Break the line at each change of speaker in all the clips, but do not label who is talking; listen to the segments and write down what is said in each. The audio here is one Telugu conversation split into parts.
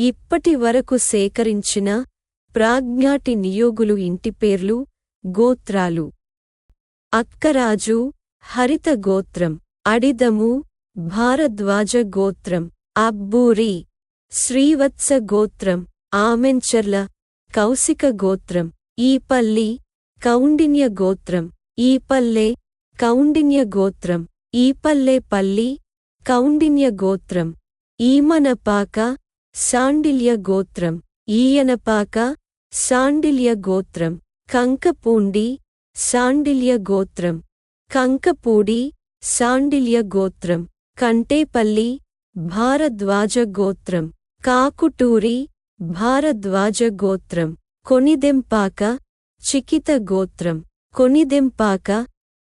ఇప్పటి వరకు సేకరించిన ప్రాజ్ఞాటి నియోగులు ఇంటి పేర్లు గోత్రాలు. అక్కరాజు హరిత గోత్రం అడిదము భారద్వాజ గోత్రం అబ్బూరి శ్రీవత్స గోత్రం ఆమెంచర్ల కౌశిక గోత్రం ఈపల్లి కౌండిన్య గోత్రం ఈపల్లె కౌండిన్య గోత్రం ఈపల్లె పల్లి కౌండిన్య గోత్రం ఈమనపాక సాండిల్య గోత్రం ఈయనపాక సాండిల్య గోత్రం కంకపూండి సాండిల్య గోత్రం కంకపూడి సాండిల్య గోత్రం కంటేపల్లి భారద్వాజ గోత్రం కాకుటూరి భారద్వాజ గోత్రం కొనిదెంపాక చికిత గోత్రం కొనిదెంపాక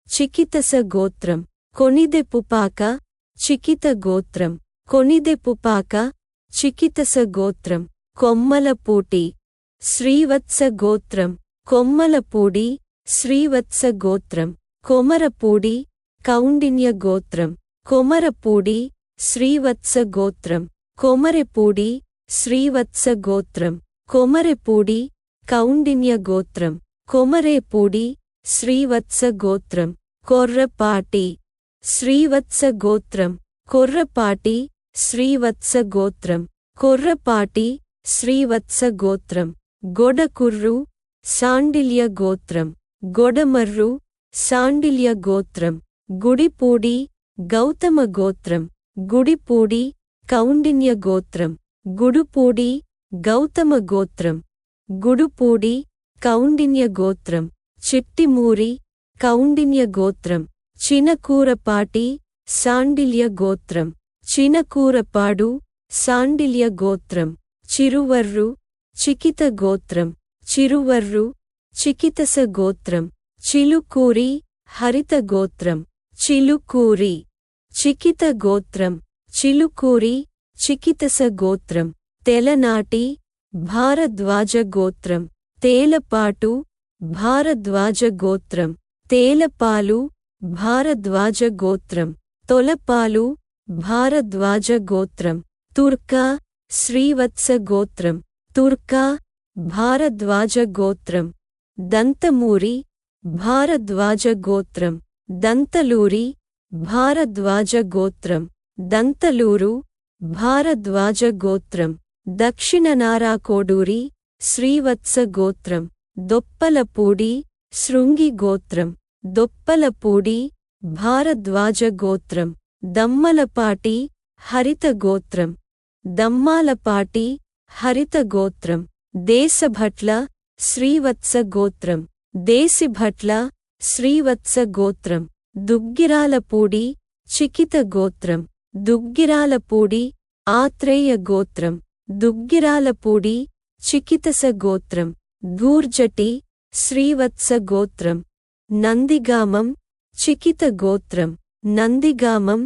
చికితస గోత్రం కొనిదెపుపాక చికిత గోత్రం కొనిదెపుపాక చికితస గోత్రం కొమ్మలపూటి శ్రీవత్స గోత్రం కొమ్మలపూడి శ్రీవత్స గోత్రం కొమరపూడి కౌండిన్య గోత్రం కొమరపూడి శ్రీవత్స గోత్రం కొమరెపూడి శ్రీవత్స గోత్రం కొమరెపూడి కౌండిన్య గోత్రం కొమరేపూడి శ్రీవత్స గోత్రం కొర్రపాటి శ్రీవత్స గోత్రం కొర్రపాటి శ్రీవత్స గోత్రం కొర్రపాటి శ్రీవత్స గోత్రం గొడకుర్రు సాండిల్య గోత్రం గొడమర్రు సాండిల్య గోత్రం గుడిపూడి గౌతమ గోత్రం గుడిపూడి కౌండిన్య గోత్రం గుడుపూడి గౌతమ గోత్రం గుడుపూడి కౌండిన్య గోత్రం చిట్టిమూరి కౌండిన్య గోత్రం చినకూరపాటి సాండిల్య గోత్రం చినకూరపాడు సాండిల్య గోత్రం చిరువర్రు చికిత గోత్రం చిరువర్రు చికితస గోత్రం చిలుకూరి హరిత గోత్రం చిలుకూరి చికిత గోత్రం చిలుకూరి చికితస గోత్రం తెలనాటి భారద్వాజ గోత్రం తేలపాటు భారద్వాజ గోత్రం తేలపాలు భారద్వాజ గోత్రం తొలపాలు భారద్వాజ గోత్రం తుర్కా శ్రీవత్స గోత్రం తుర్కా భారద్వాజ గోత్రం దంతమూరి భారద్వాజ గోత్రం దంతలూరి భారద్వాజ గోత్రం దంతలూరు భారద్వాజ గోత్రం దక్షిణ నారాకోడూరి శ్రీవత్స గోత్రం దొప్పలపూడి శృంగి గోత్రం దొప్పలపూడి భారద్వాజ గోత్రం దమ్మలపాటి హరిత గోత్రం దమ్మాలపాటి హరిత గోత్రం దేశభట్ల శ్రీవత్స గోత్రం దేశిభట్ల శ్రీవత్స గోత్రం దుగ్గిరాలపూడి చికిత గోత్రం దుగ్గిరాలపూడి ఆత్రేయ గోత్రం దుగ్గిరాలపూడి చికితస గోత్రం గూర్జటి శ్రీవత్స గోత్రం నందిగామం చికిత గోత్రం నందిగామం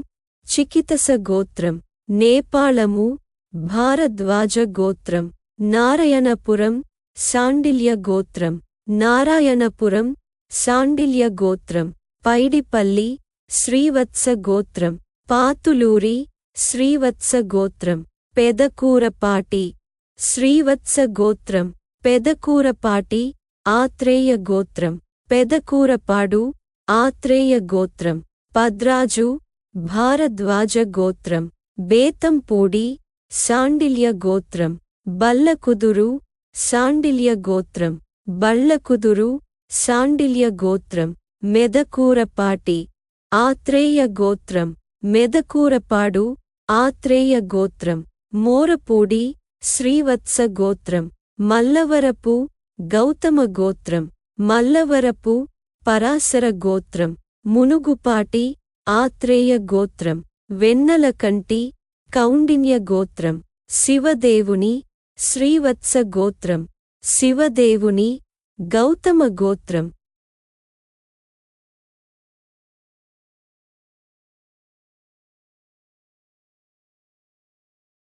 చికితస గోత్రం నేపాళము భారద్వాజ గోత్రం నారాయణపురం సాండిల్య గోత్రం నారాయణపురం సాండిల్య గోత్రం పైడిపల్లి శ్రీవత్స గోత్రం పాతులూరి శ్రీవత్స గోత్రం పెదకూరపాటి శ్రీవత్స గోత్రం పెదకూరపాటి ఆత్రేయ గోత్రం పెదకూరపాడు ఆత్రేయ గోత్రం పద్రాజు భారద్వాజ గోత్రం బేతంపూడి సాండిల్య గోత్రం బల్లకుదురు సాండిల్య గోత్రం బళ్ళకుదురు సాండిల్య గోత్రం మెదకూరపాటి ఆత్రేయ గోత్రం మెదకూరపాడు ఆత్రేయ గోత్రం మోరపూడి శ్రీవత్స గోత్రం మల్లవరపు గౌతమ గోత్రం మల్లవరపు పరాశర గోత్రం మునుగుపాటి ఆత్రేయ గోత్రం వెన్నెలకంటి కౌండిన్య గోత్రం శివదేవుని శ్రీవత్స గోత్రం శివదేవుని గౌతమ గోత్రం.